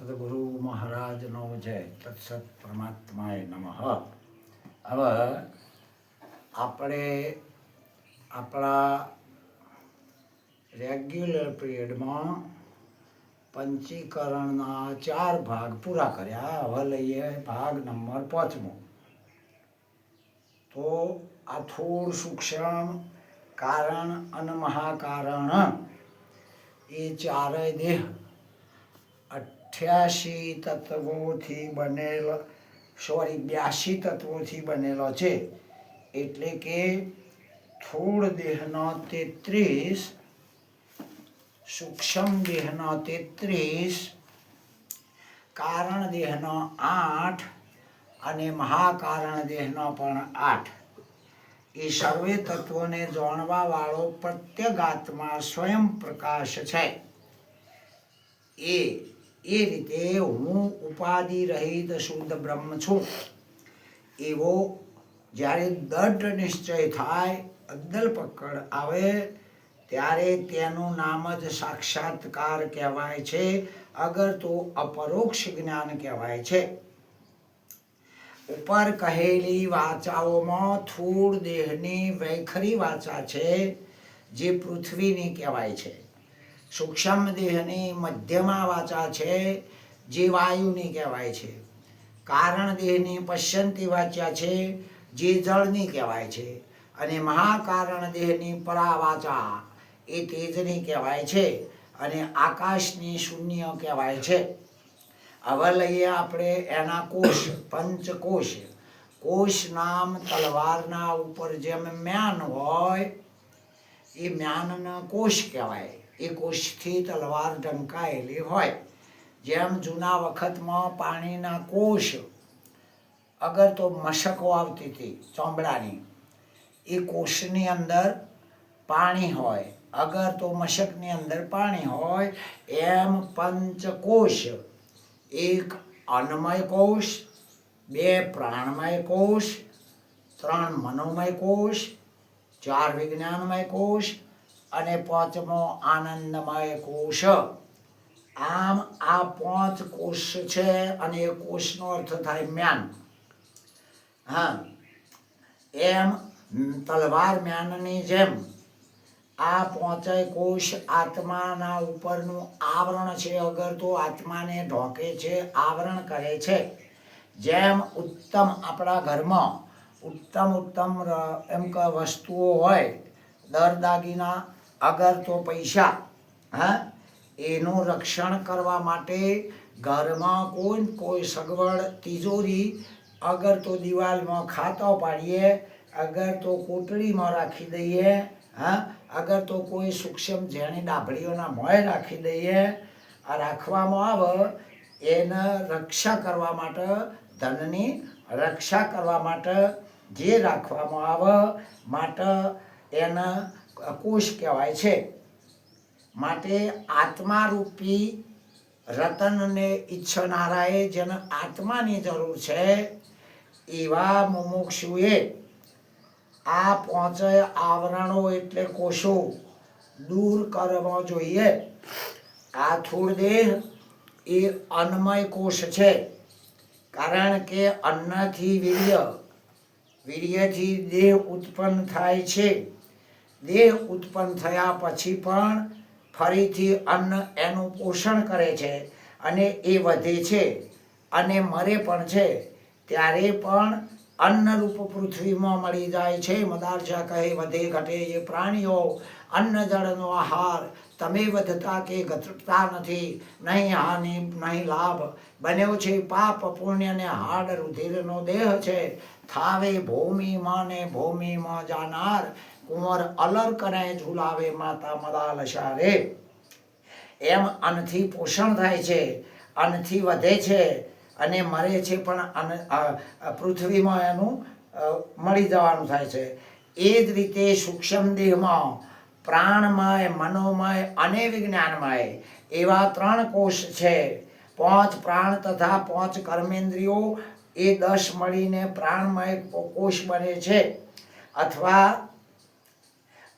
સદગુરુ મહારાજનો જય તત્સત પરમાત્માય નમઃ હવે આપણે આપણા રેગ્યુલર પીરિયડમાં પંચીકરણના ચાર ભાગ પૂરા કર્યા હવે લઈએ ભાગ નંબર પાંચમો તો આ થોડ સૂક્ષ્મ કારણ અને મહાકારણ એ ચારેય દેહ અઠ્યાસી તત્વોથી બનેલો સોરી બ્યાસી તત્વોથી બનેલો છે. એટલે કે થોડ દેહનો તેત્રીસ, સૂક્ષ્મ દેહનો તેત્રીસ, કારણ દેહનો આઠ અને મહાકારણ દેહનો પણ આઠ. એ સર્વે તત્વોને જાણવા વાળો પ્રત્યેગાત્મા સ્વયં પ્રકાશ છે. એ એ રીતે હું ઉપાધિ રહિત શુદ્ધ બ્રહ્મ છું. એવો જ્યારે દઢ નિશ્ચય થાય, અદ્દલ પકડ આવે, ત્યારે તેનું નામ જ સાક્ષાત્કાર કહેવાય છે, અગર તો અપરોક્ષ જ્ઞાન કહેવાય છે. ઉપર કહેલી વાચાઓમાં થૂળ દેહની વૈખરી વાચા છે, જે પૃથ્વીની કહેવાય છે. સૂક્ષ્મ દેહની મધ્યમાં વાચા છે, જે વાયુની કહેવાય છે. કારણ દેહની પશ્યંતી વાચ્યા છે, જે જળની કહેવાય છે. અને મહાકારણ દેહની પરાવાચા, એ તેજની કહેવાય છે. અને આકાશની શૂન્ય કહેવાય છે. હવે લઈએ આપણે એના કોષ, પંચકોષ. કોષ નામ તલવારના ઉપર જેમ મ્યાન હોય, એ મ્યાનના કોષ કહેવાય. એ કોષથી તલવાર ઢંકાયેલી હોય. જેમ જૂના વખતમાં પાણીના કોષ અગર તો મશકો આવતી હતી ચોમડાની, એ કોષની અંદર પાણી હોય. અગર તો મશકની અંદર પાણી હોય, એમ પંચકોષ, એક અન્નમય કોષ, બે પ્રાણમય કોષ, ત્રણ મનોમય કોષ, ચાર વિજ્ઞાનમય કોષ અને પાંચમો આનંદમય કોષ આમ આ પાંચ કોષ છે અને એ કોષનો અર્થ થાય મ્યાન. હા. એમ તલવાર મ્યાનની જેમ આ પાંચેય કોષ આત્માના ઉપરનું આવરણ છે અગર તો આત્માને ઢોકે છે, આવરણ કરે છે. જેમ ઉત્તમ આપણા ઘરમાં ઉત્તમ ઉત્તમ એમ કે, વસ્તુઓ હોય દર દાગીના અગર તો પૈસા, હા? એનું રક્ષણ કરવા માટે ઘરમાં કોઈ કોઈ સગવડ તિજોરી, અગર તો દિવાલમાં ખાતા પાડીએ, અગર તો કોટડીમાં રાખી દઈએ, હા? અગર તો કોઈ સૂક્ષ્મ ઝેણી ડાભડીઓના મોએ રાખી દઈએ, આ રાખવામાં આવે, એને રક્ષા કરવા માટે, ધનની રક્ષા કરવા માટે જે રાખવામાં આવે, માટે એને કોષ કહેવાય છે. માટે આત્મારૂપી રતનને ઈચ્છનારાએ જેને આત્માની જરૂર છે, એવા મુમુક્ષુએ આ પાંચેય આવરણો એટલે કોષો દૂર કરવા જોઈએ. આ દેહ એ અન્નમય કોષ છે. કારણ કે અન્નથી વીર્ય, વીર્યથી દેહ ઉત્પન્ન થાય છે. દેહ ઉત્પન્ન થયા પછી પણ ફરીથી અન્ન એનું પોષણ કરે છે અને એ વધે છે અને મરે પણ છે, ત્યારે પણ અન્નરૂપ પૃથ્વીમાં મળી જાય છે. મદારજા કહે, વધે ઘટે એ પ્રાણીઓ. અન્ન જળનો આહાર તમે વધતા કે ઘટતા નથી. નહીં હાનિ, નહીં લાભ. બન્યો છે પાપ પુણ્યને હાડ રુધિરનો દેહ છે. થાવે ભૂમિમાં ને ભૂમિમાં જાનાર. કુંવર અલર કરે, ઝુલાવે, માતા મદાલ શારે એમ અન્નથી પોષણ થાય છે, અન્નથી વધે છે અને મરે છે પણ પૃથ્વીમાં એનું મળી જવાનું થાય છે. એ જ રીતે સૂક્ષ્મ દેહમાં, પ્રાણમય, મનોમય, અને વિજ્ઞાનમય એવા ત્રણ કોષ છે. પાંચ પ્રાણ તથા પાંચ કર્મેન્દ્રિયો એ દસ મળીને પ્રાણમય કોષ બને છે. અથવા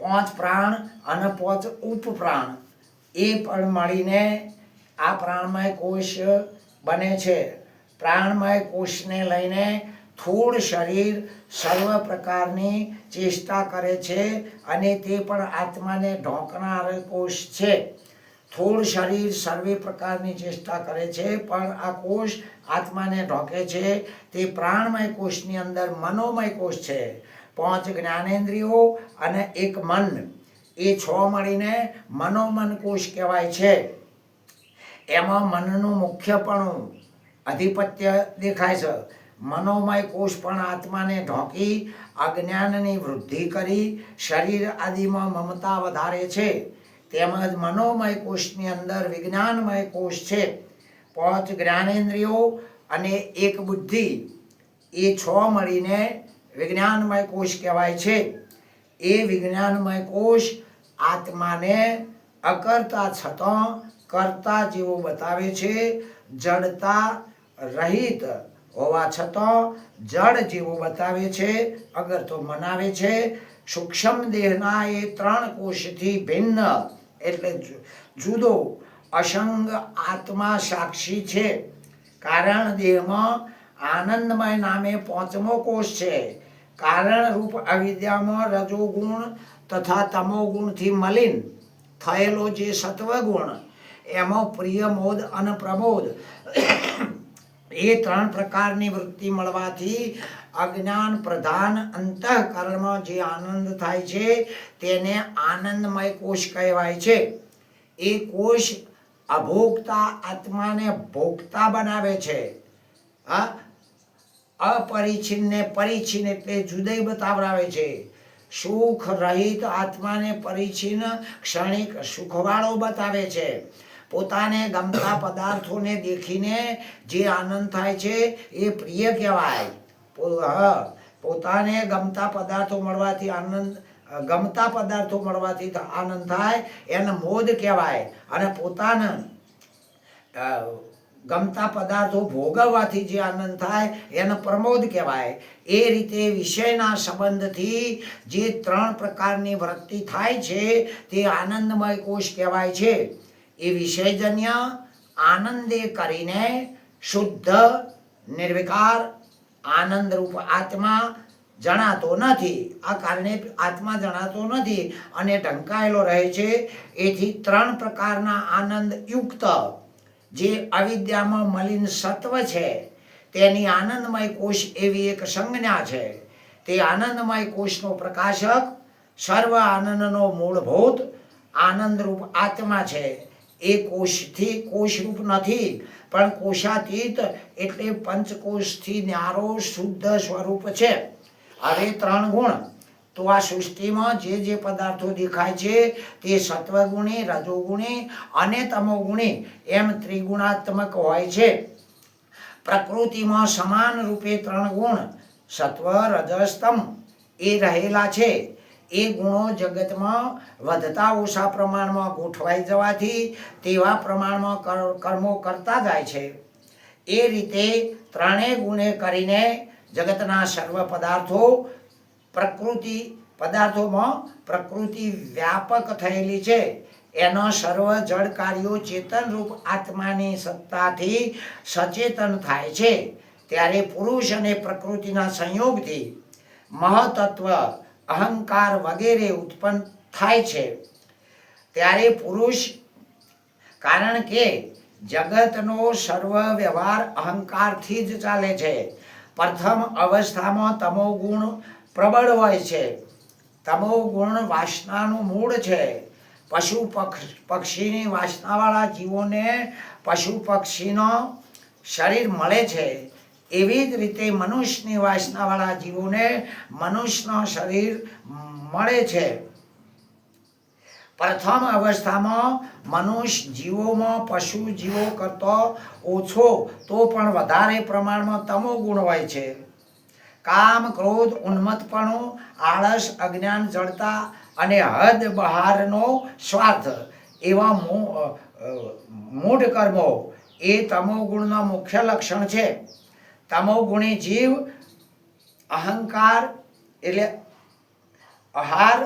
પાંચ પ્રાણ અને પાંચ ઉપપ્રાણ. એ પણ મળીને આ પ્રાણમય કોષ બને છે. પ્રાણમય કોષને લઈને થોડ શરીર સર્વ પ્રકારની ચેષ્ટા કરે છે અને તે પણ આત્માને ઢોંકનાર કોષ છે. થોડ શરીર સર્વે પ્રકારની ચેષ્ટા કરે છે, પણ આ કોષ આત્માને ઢોકે છે. તે પ્રાણમય કોષની અંદર મનોમય કોષ છે. પાંચ જ્ઞાનેન્દ્રિયો અને એક મન. એ છ મળીને મનોમન કોષ કહેવાય છે. એમાં મનનું મુખ્યપણું અધિપત્ય દેખાય છે. મનોમય કોષ પણ આત્માને ઢોકી, અજ્ઞાનની વૃદ્ધિ કરી, શરીર આદિમાં મમતા વધારે છે. તેમજ મનોમય કોષની અંદર વિજ્ઞાનમય કોષ છે. પાંચ જ્ઞાનેન્દ્રિયો અને એક બુદ્ધિ. એ છ મળીને વિજ્ઞાનમય કોષ કહેવાય છે. એ વિજ્ઞાનમય કોષ આત્માને અકર્તા છતાં કરતા જેવો બતાવે છે. જડતા રહિત હોવા છતાં જડ જેવો બતાવે છે. અગર તો મનાવે છે, સૂક્ષ્મ દેહના એ ત્રણ કોષથી ભિન્ન, એટલે જુદો અસંગ આત્મા સાક્ષી છે. કારણ દેહમાં આનંદમય નામે પાંચમો કોષ છે. કારણ રૂપ અવિદ્યામાં રજોગુણ તથા તમોગુણથી મલિન થયેલો જે સત્વગુણ એમાં પ્રિય મોદ અને પ્રમોદ, એ ત્રણ પ્રકારની વૃત્તિ મળવાથી અજ્ઞાન પ્રધાન અંતઃકરણમાં જે આનંદ થાય છે, તેને આનંદમય કોષ કહેવાય છે. એ કોષ અભોગતા આત્માને ભોગતા બનાવે છે. હા અપરિછિન્ને પરિછિન એટલે જુદય બતાવડાવે છે. સુખ રહિત આત્માને પરિછિન ક્ષણિક સુખવાળો બતાવે છે. પોતાને ગમતા પદાર્થોને દેખીને જે આનંદ થાય છે એ પ્રિય કહેવાય. પોતાને ગમતા પદાર્થો મળવાથી આનંદ, ગમતા પદાર્થો મળવાથી આનંદ થાય એને મોદ કહેવાય. અને પોતાના ગમતા પદાર્થો ભોગવવાથી જે આનંદ થાય, એને પ્રમોદ કહેવાય. એ રીતે વિષયના સંબંધથી જે ત્રણ પ્રકારની વૃત્તિ થાય છે, તે આનંદમય કોષ કહેવાય છે. એ વિષયજન્ય, આનંદે કરીને શુદ્ધ, નિર્વિકાર, આનંદરૂપ આત્મા જણાતો નથી. આ કારણે આત્મા જણાતો નથી અને ઢંકાયેલો રહે છે. એથી ત્રણ પ્રકારના આનંદ યુક્ત. જે અવિદ્યામાં મલિન સત્વ છે, તેની આનંદમય કોષ એવી એક સંજ્ઞા છે. તે આનંદમય કોષનો પ્રકાશક, સર્વ આનંદનો મૂળભૂત, આનંદરૂપ આત્મા છે. એ કોષથી કોષરૂપ નથી, પણ કોષાતીત એટલે પંચકોષથી ન્યારો શુદ્ધ સ્વરૂપ છે. હવે ત્રણ ગુણ. તો આ સૃષ્ટિમાં જે જે પદાર્થો દેખાય છે, તે સત્વગુણી, રજોગુણી અને તમોગુણી એમ ત્રિગુણાત્મક હોય છે. પ્રકૃતિમાં સમાન રૂપે ત્રણ ગુણ, સત્વ રજસ્તમ એ રહેલા છે. એ ગુણો જગતમાં વધતા ઓછા પ્રમાણમાં ગોઠવાઈ જવાથી તેવા પ્રમાણમાં કર- કર્મો કરતા જાય છે. એ રીતે ત્રણેય ગુણે કરીને જગતના સર્વ પદાર્થો પ્રકૃતિ પદાર્થોમાં પ્રકૃતિ વ્યાપક થયેલી છે. એનો સર્વ જળ કાર્યો ચેતન રૂપ આત્માની સત્તાથી સચેતન થાય છે. ત્યારે પુરુષ અને પ્રકૃતિના સંયોગથી મહતત્વ, અહંકાર વગેરે ઉત્પન્ન થાય છે. ત્યારે પુરુષ, કારણ કે જગતનો સર્વ વ્યવહાર અહંકારથી જ ચાલે છે. પ્રથમ અવસ્થામાં તમો ગુણ પ્રબળ હોય છે. તમો ગુણ વાસનાનું મૂળ છે. પશુ પક્ષ, પક્ષીની વાસનાવાળા જીવોને પશુ પક્ષીનો શરીર મળે છે. એવી જ રીતે મનુષ્યની વાસનાવાળા જીવોને મનુષ્યનો શરીર મળે છે. પ્રથમ અવસ્થામાં મનુષ્ય જીવોમાં પશુ જીવો કરતો ઓછો તો પણ વધારે પ્રમાણમાં તમો ગુણ હોય છે. કામ, ક્રોધ, ઉન્મત્તપણું, આળસ, અજ્ઞાન જડતા અને હદ બહારનો સ્વાર્થ. એવા મૂઢ કર્મો એ તમો ગુણના મુખ્ય લક્ષણ છે. તમો ગુણી જીવ, અહંકાર એટલે આહાર,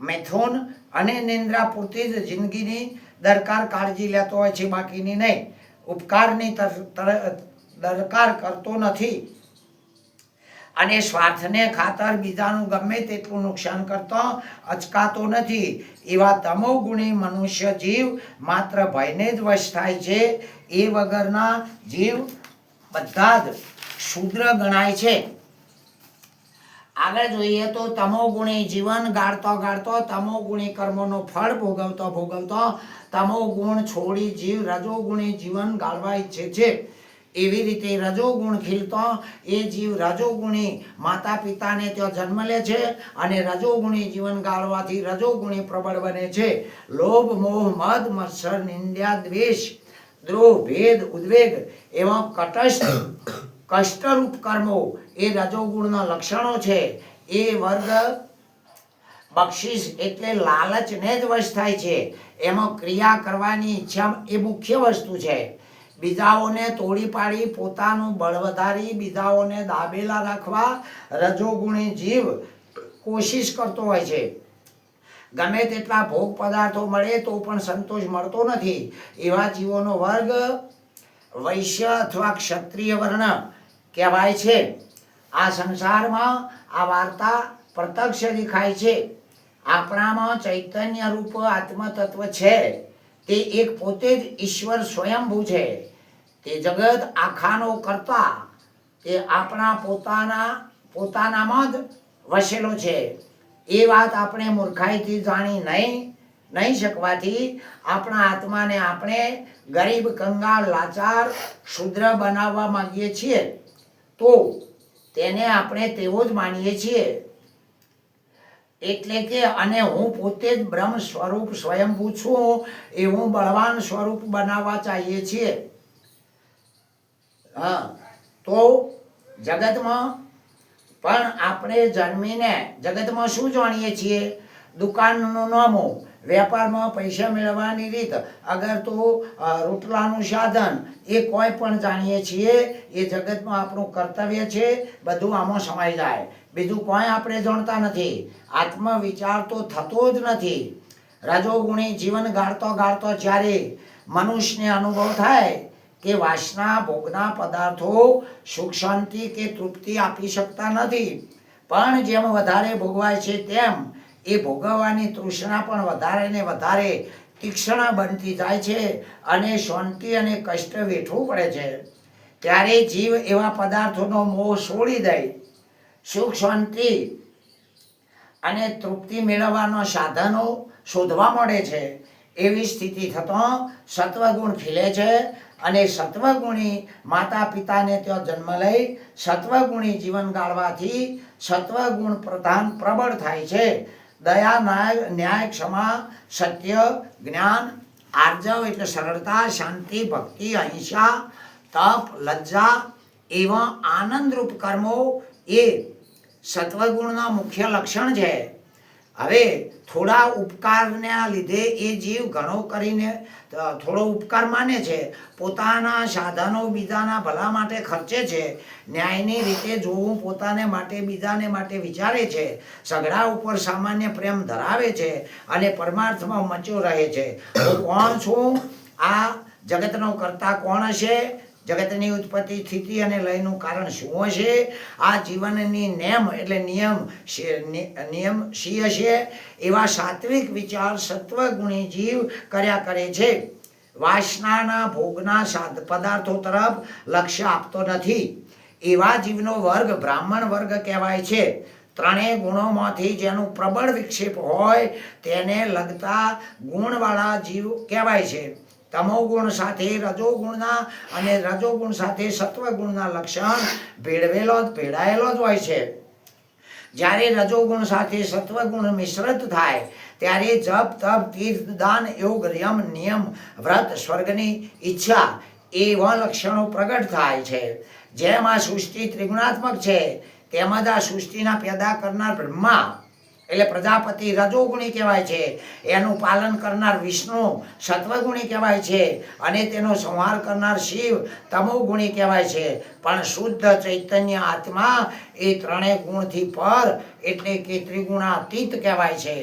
મૈથુન અને નિંદ્રા પૂરતી જ જિંદગીની દરકાર કાળજી લેતો હોય છે, બાકીની નહીં. ઉપકારની દરકાર કરતો નથી. અને સ્વાર્થને ખાતર બીજાનું ગમે તેટલું નુકસાન કરતો અચકાતો નથી. એવા તમોગુણી મનુષ્ય જીવ માત્ર ભયને જ વશ થાય છે. એ વગરના જીવ બધા જ શુદ્ર ગણાય છે. આગળ જોઈએ તો તમોગુણી જીવન ગાળતો ગાળતો તમોગુણી કર્મોનો ફળ ભોગવતો ભોગવતો તમોગુણ છોડી જીવ રજોગુણી જીવન ગાળવા ઈચ્છે છે. એવી રીતે રજોગુણ ખીલતો, એ જીવ રજોગુણી માતા પિતાને ત્યાં જન્મ લે છે અને રજોગુણી જીવન ગાળવાથી રજોગુણી પ્રબળ બને છે. લોભ, મોહ, મદ, મત્સર, નિંદ્યા, દ્વેષ, દ્રોહ, ભેદ, ઉદ્વેગ એવા કટસ્થ, કષ્ટરૂપ કર્મો એ રજોગુણના લક્ષણો છે. એ વર્ગ બક્ષિસ એટલે લાલચને જ વશ થાય છે. એમાં ક્રિયા કરવાની ઈચ્છા એ મુખ્ય વસ્તુ છે. બીજાઓને તોડી પાડી, પોતાનું બળ વધારી, બીજાઓને દાબેલા રાખવા, રજોગુણી જીવ કોશિશ કરતો હોય છે. ગમે તેટલા ભોગ પદાર્થો મળે તો પણ સંતોષ મળતો નથી. એવા જીવોનો વર્ગ વૈશ્ય અથવા ક્ષત્રિય વર્ણ કહેવાય છે. આ સંસારમાં આ વાર્તા પ્રત્યક્ષ દેખાય છે. આપણામાં ચૈતન્ય રૂપ આત્મતત્વ છે. તે એક પોતે જ ઈશ્વર સ્વયંભૂ છે. તે જગત આખાનો કરતા તે આપણા પોતાના, પોતાનામાં જ વસેલો છે. એ વાત આપણે મૂર્ખાઈથી જાણી નહીં નહીં શકવાથી આપણા આત્માને આપણે ગરીબ, કંગાળ, લાચાર, શુદ્ર બનાવવા માંગીએ છીએ. તો તેને આપણે તેવો જ માનીએ છીએ. એટલે કે અને હું પોતે જ બ્રહ્મ સ્વરૂપ સ્વયંભૂ છું એવું બળવાન સ્વરૂપ બનાવવા ચાહીએ છીએ. હા, તો જગતમાં પણ આપણે જન્મીને જગતમાં શું જાણીએ છીએ? દુકાનનું નામો, વેપારમાં પૈસા મેળવવાની રીત, અગર તો રોટલાનું સાધન, એ કોઈ પણ જાણીએ છીએ, એ જગતમાં આપણું કર્તવ્ય છે, બધું આમાં સમાઈ જાય. બીજું કોઈ આપણે જાણતા નથી. આત્મવિચાર તો થતો જ નથી. રજોગુણી જીવન ગાળતો ગાળતો જ્યારે મનુષ્યને અનુભવ થાય કે વાસના, ભોગના પદાર્થો સુખ, શાંતિ કે તૃપ્તિ આપી શકતા નથી. પણ જેમ વધારે ભોગવાય છે તેમ એ ભોગવવાની તૃષ્ણા પણ વધારે ને વધારે તીક્ષ્ણ બનતી જાય છે અને શાંતિ અને કષ્ટ વેઠવું પડે છે. ત્યારે જીવ એવા પદાર્થોનો મોહ છોડી દે. સુખ, શાંતિ અને તૃપ્તિ મેળવવાનો સાધનો શોધવા મળે છે. એવી સ્થિતિ થતો સત્વગુણ ખીલે છે અને સત્વગુણી માતા પિતાને ત્યાં જન્મ લઈ સત્વગુણી જીવન ગાળવાથી સત્વગુણ પ્રધાન પ્રબળ થાય છે. દયા, ન્યાય ન્યાય ક્ષમા, સત્ય, જ્ઞાન, આર્જવ એટલે સરળતા, શાંતિ, ભક્તિ, અહિંસા, તપ, લજ્જા એવા આનંદરૂપ કર્મો એ સત્વગુણના મુખ્ય લક્ષણ છે. હવે થોડા ઉપકારના લીધે એ જીવ ઘણો કરીને થોડો ઉપકાર માને છે. પોતાના સાધનો બીજાના ભલા માટે ખર્ચે છે. ન્યાયની રીતે જોવું પોતાને માટે, બીજાને માટે વિચારે છે. સગડા ઉપર સામાન્ય પ્રેમ ધરાવે છે અને પરમાર્થમાં મચ્યો રહે છે. કોણ છું? આ જગતનો કરતા કોણ હશે? જગતની ઉત્પત્તિ સ્થિતિ અને લયનું કારણ શું હશે? આ જીવનની નેમ એટલે નિયમ નિયમ શી હશે? એવા સાત્વિક વિચાર સત્વગુણી જીવ કર્યા કરે છે. વાસનાના ભોગના સાધ પદાર્થો તરફ લક્ષ્ય આપતો નથી. એવા જીવનો વર્ગ બ્રાહ્મણ વર્ગ કહેવાય છે. ત્રણેય ગુણોમાંથી જેનું પ્રબળ વિક્ષેપ હોય તેને લગતા ગુણવાળા જીવ કહેવાય છે. તમોગુણ સાથે રજોગુણના અને રજોગુણ સાથે સત્વગુણના લક્ષણ ભેળવેલો જ ભેળાયેલો જ હોય છે જ્યારે રજોગુણ સાથે સત્વગુણ મિશ્રિત થાય ત્યારે જપ તપ તીર્થ દાન યોગ યમ નિયમ વ્રત સ્વર્ગની ઈચ્છા એવા લક્ષણો પ્રગટ થાય છે જેમ સૃષ્ટિ ત્રિગુણાત્મક છે તેમજ આ સૃષ્ટિના પેદા કરનાર બ્રહ્મા એટલે પ્રજાપતિ રજોગુણી કહેવાય છે. એનું પાલન કરનાર વિષ્ણુ સત્વગુણી કહેવાય છે અને તેનો સંહાર કરનાર શિવ તમોગુણી કહેવાય છે. પણ શુદ્ધ ચૈતન્ય આત્મા એ ત્રણેય ગુણથી પર એટલે કે ત્રિગુણાતીત કહેવાય છે.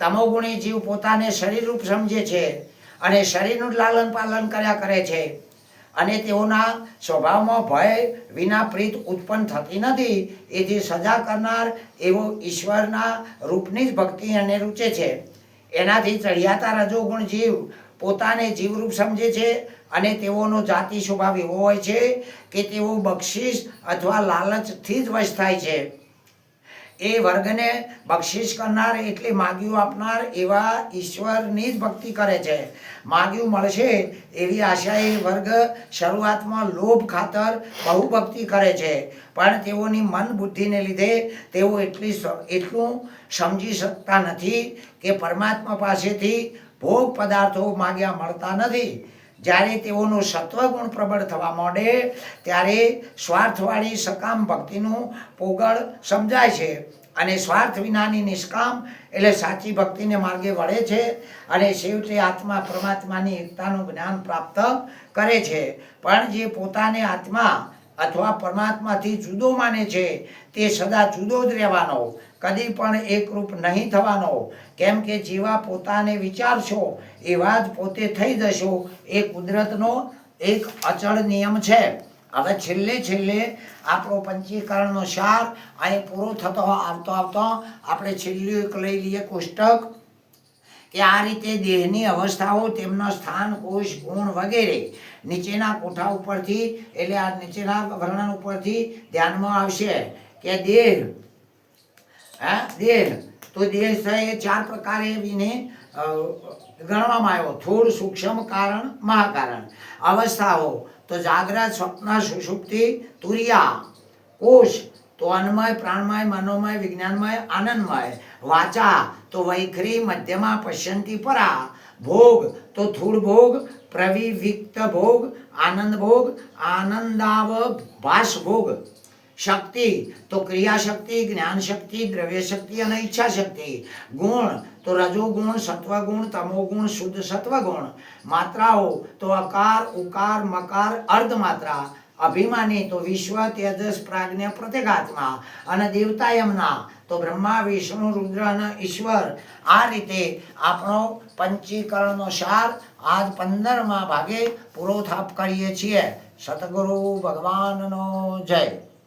તમોગુણી જીવ પોતાને શરીર રૂપ સમજે છે અને શરીરનું લાલન પાલન કર્યા કરે છે. અને તેઓના સ્વભાવમાં ભય વિના પ્રીત ઉત્પન્ન થતી નથી. એથી સજા કરનાર એવો ઈશ્વરના રૂપની જ ભક્તિ એને રૂચે છે. એનાથી ચડિયાતા રજોગુણ જીવ પોતાને જીવરૂપ સમજે છે અને તેઓનો જાતિ સ્વભાવ એવો હોય છે કે તેઓ બક્ષિસ અથવા લાલચથી જ વશ થાય છે. એ વર્ગને બક્ષિસ કરનાર, એટલે માગ્યું આપનાર એવા ઈશ્વરની જ ભક્તિ કરે છે. માગ્યું મળશે એવી આશાએ વર્ગ શરૂઆતમાં લોભ ખાતર બહુ ભક્તિ કરે છે. પણ તેઓની મન બુદ્ધિને લીધે તેઓ એટલી એટલું સમજી શકતા નથી કે પરમાત્મા પાસેથી ભોગ પદાર્થો માગ્યા મળતા નથી. જ્યારે તેઓનું સત્વગુણ પ્રબળ થવા માંડે, ત્યારે સ્વાર્થવાળી સકામ ભક્તિનું પોગળ સમજાય છે. અને સ્વાર્થ વિનાની નિષ્કામ એટલે સાચી ભક્તિને માર્ગે વળે છે અને છેવટે આત્મા પરમાત્માની એકતાનું જ્ઞાન પ્રાપ્ત કરે છે. પણ જે પોતાને આત્મા અથવા પરમાત્માથી જુદો માને છે, તે સદા જુદો જ રહેવાનો. કદી પણ એકરૂપ નહીં થવાનો. કેમ કે જેવા પોતાને વિચારશો, એવા જ પોતે થઈ જશો. એ કુદરતનો એક અચળ નિયમ છે. હવે છેલ્લે છેલ્લે આપણો પંચીકરણનો સાર અહીં પૂરો થતો આવતો આવતો આપણે છેલ્લું એક લઈ લઈએ કોષ્ટક. કે આ રીતે દેહની અવસ્થાઓ, તેમના સ્થાન, કોષ, ગુણ વગેરે નીચેના કોઠા ઉપરથી, એટલે આ નીચેના વર્ણન ઉપરથી ધ્યાનમાં આવશે કે દેહ, હા, દેહ, તો દેહ એ ચાર પ્રકારે એને ગણવામાં આવ્યો. થોડ, સૂક્ષ્મ કારણ, મહાકારણ. અવસ્થાઓ, તો જાગ્રત સ્વપ્ન, સુષુપ્તિ, તુરિયા. કોષ, તો અન્નમય, પ્રાણમય, મનોમય, વિજ્ઞાનમય, આનંદમય. વાચા, તો વૈખરી મધ્યમાં પશ્યંતી પરા. ભોગ, તો થૂળ ભોગ, પ્રવિવિક્ત ભોગ, આનંદ ભોગ, આનંદાવ ભાષ ભોગ. શક્તિ, તો ક્રિયા શક્તિ જ્ઞાન શક્તિ દ્રવ્ય શક્તિ અને ઈચ્છા શક્તિ ગુણ, તો રજોગુણ, સત્વગુણ, તમોગુણ, શુદ્ધ સત્વગુણ. માત્રાઓ, તો અકાર, ઉકાર, મકાર અર્ધ માત્રા અભિમાની, તો વિશ્વ, તેજસ, પ્રાજ્ઞ, પ્રત્યેગાત્મા. અને દેવતા યમના તો બ્રહ્મા, વિષ્ણુ, રુદ્ર અને ઈશ્વર આ રીતે આપણો પંચીકરણનો સાર આજ પંદરમાં ભાગે પૂરો થાપ કરીએ છીએ. સતગુરુ ભગવાનનો જય.